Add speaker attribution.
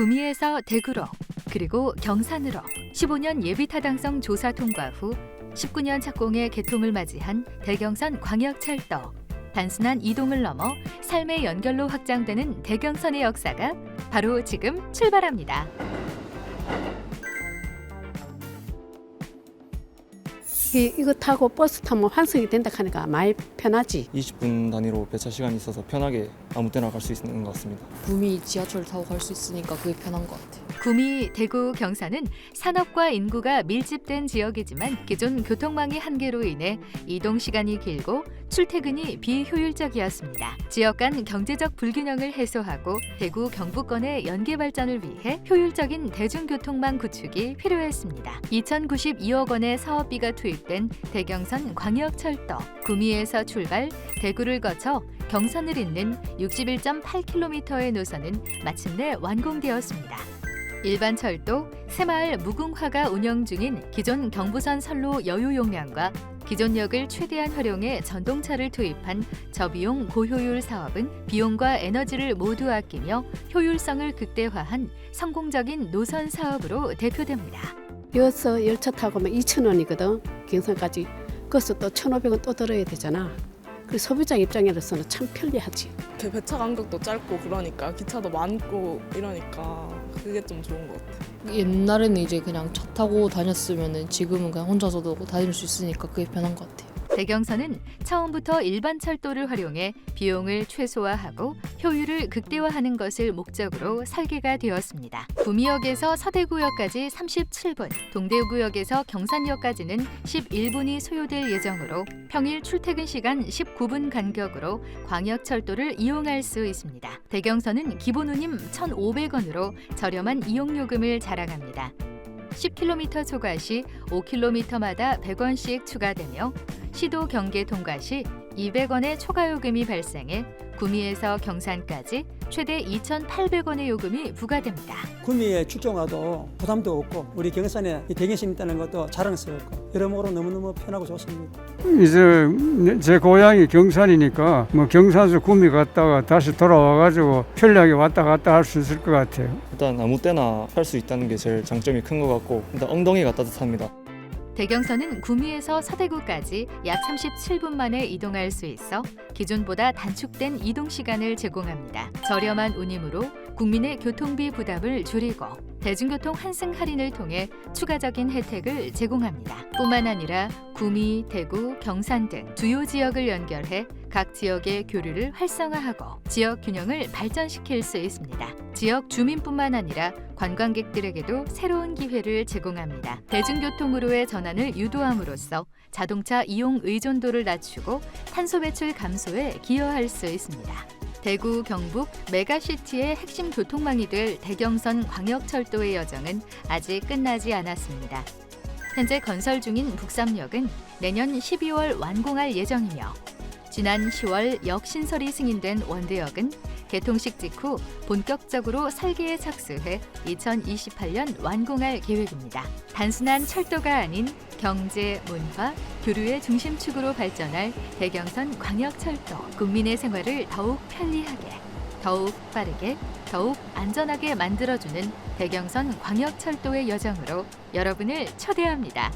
Speaker 1: 구미에서 대구로 그리고 경산으로 15년 예비 타당성 조사 통과 후 19년 착공의 개통을 맞이한 대경선 광역철도. 단순한 이동을 넘어 삶의 연결로 확장되는 대경선의 역사가 바로 지금 출발합니다.
Speaker 2: 이, 이거 타고 버스 타면 환승이 된다 하니까 많이 편하지.
Speaker 3: 20분 단위로 배차 시간이 있어서 편하게 아무 때나 갈 수 있는 것 같습니다.
Speaker 4: 구미 지하철 타고 갈 수 있으니까 그게 편한 것 같아요.
Speaker 1: 구미, 대구, 경산은 산업과 인구가 밀집된 지역이지만 기존 교통망의 한계로 인해 이동 시간이 길고 출퇴근이 비효율적이었습니다. 지역 간 경제적 불균형을 해소하고 대구 경부권의 연계 발전을 위해 효율적인 대중교통망 구축이 필요했습니다. 2092억 원의 사업비가 투입된 대경선 광역철도 구미에서 출발 대구를 거쳐 경산을 잇는 61.8km의 노선은 마침내 완공되었습니다. 일반 철도 새마을 무궁화가 운영 중인 기존 경부선 선로 여유 용량과 기존 역을 최대한 활용해 전동차를 투입한 저비용 고효율 사업은 비용과 에너지를 모두 아끼며 효율성을 극대화한 성공적인 노선 사업으로 대표됩니다.
Speaker 2: 여기서 열차 타고 면 2천 원이거든. 경산까지. 거기서 또 1,500원 또 들어야 되잖아. 그 소비자 입장에서는 참 편리하지.
Speaker 5: 그 배차 간격도 짧고 그러니까 기차도 많고 이러니까 그게 좀 좋은 것 같아요.
Speaker 4: 옛날에는 이제 그냥 차 타고 다녔으면은 지금은 그냥 혼자서도 다닐 수 있으니까 그게 편한 것 같아요.
Speaker 1: 대경선은 처음부터 일반 철도를 활용해 비용을 최소화하고 효율을 극대화하는 것을 목적으로 설계가 되었습니다. 구미역에서 서대구역까지 37분, 동대구역에서 경산역까지는 11분이 소요될 예정으로 평일 출퇴근 시간 19분 간격으로 광역철도를 이용할 수 있습니다. 대경선은 기본 운임 1,500원으로 저렴한 이용 요금을 자랑합니다. 10km 초과 시 5km마다 100원씩 추가되며 시도 경계 통과 시 200원의 추가 요금이 발생해 구미에서 경산까지 최대 2,800원의 요금이 부과됩니다.
Speaker 6: 구미에 출장 와도 부담도 없고 우리 경산에 이 대경선이 있다는 것도 자랑스럽고 여러모로 너무너무 편하고 좋습니다.
Speaker 7: 이제 제 고향이 경산이니까 뭐 경산에서 구미 갔다가 다시 돌아와가지고 편리하게 왔다 갔다 할 수 있을 것 같아요.
Speaker 3: 일단 아무 때나 할 수 있다는 게 제일 장점이 큰 것 같고 일단 엉덩이가 따뜻합니다.
Speaker 1: 대경선은 구미에서 서대구까지 약 37분 만에 이동할 수 있어 기존보다 단축된 이동 시간을 제공합니다. 저렴한 운임으로 국민의 교통비 부담을 줄이고 대중교통 환승 할인을 통해 추가적인 혜택을 제공합니다. 뿐만 아니라 구미, 대구, 경산 등 주요 지역을 연결해 각 지역의 교류를 활성화하고 지역 균형을 발전시킬 수 있습니다. 지역 주민뿐만 아니라 관광객들에게도 새로운 기회를 제공합니다. 대중교통으로의 전환을 유도함으로써 자동차 이용 의존도를 낮추고 탄소 배출 감소에 기여할 수 있습니다. 대구, 경북, 메가시티의 핵심 교통망이 될 대경선 광역철도의 여정은 아직 끝나지 않았습니다. 현재 건설 중인 북삼역은 내년 12월 완공할 예정이며 지난 10월 역신설이 승인된 원대역은 개통식 직후 본격적으로 설계에 착수해 2028년 완공할 계획입니다. 단순한 철도가 아닌 경제, 문화, 교류의 중심축으로 발전할 대경선 광역철도. 국민의 생활을 더욱 편리하게, 더욱 빠르게, 더욱 안전하게 만들어주는 대경선 광역철도의 여정으로 여러분을 초대합니다.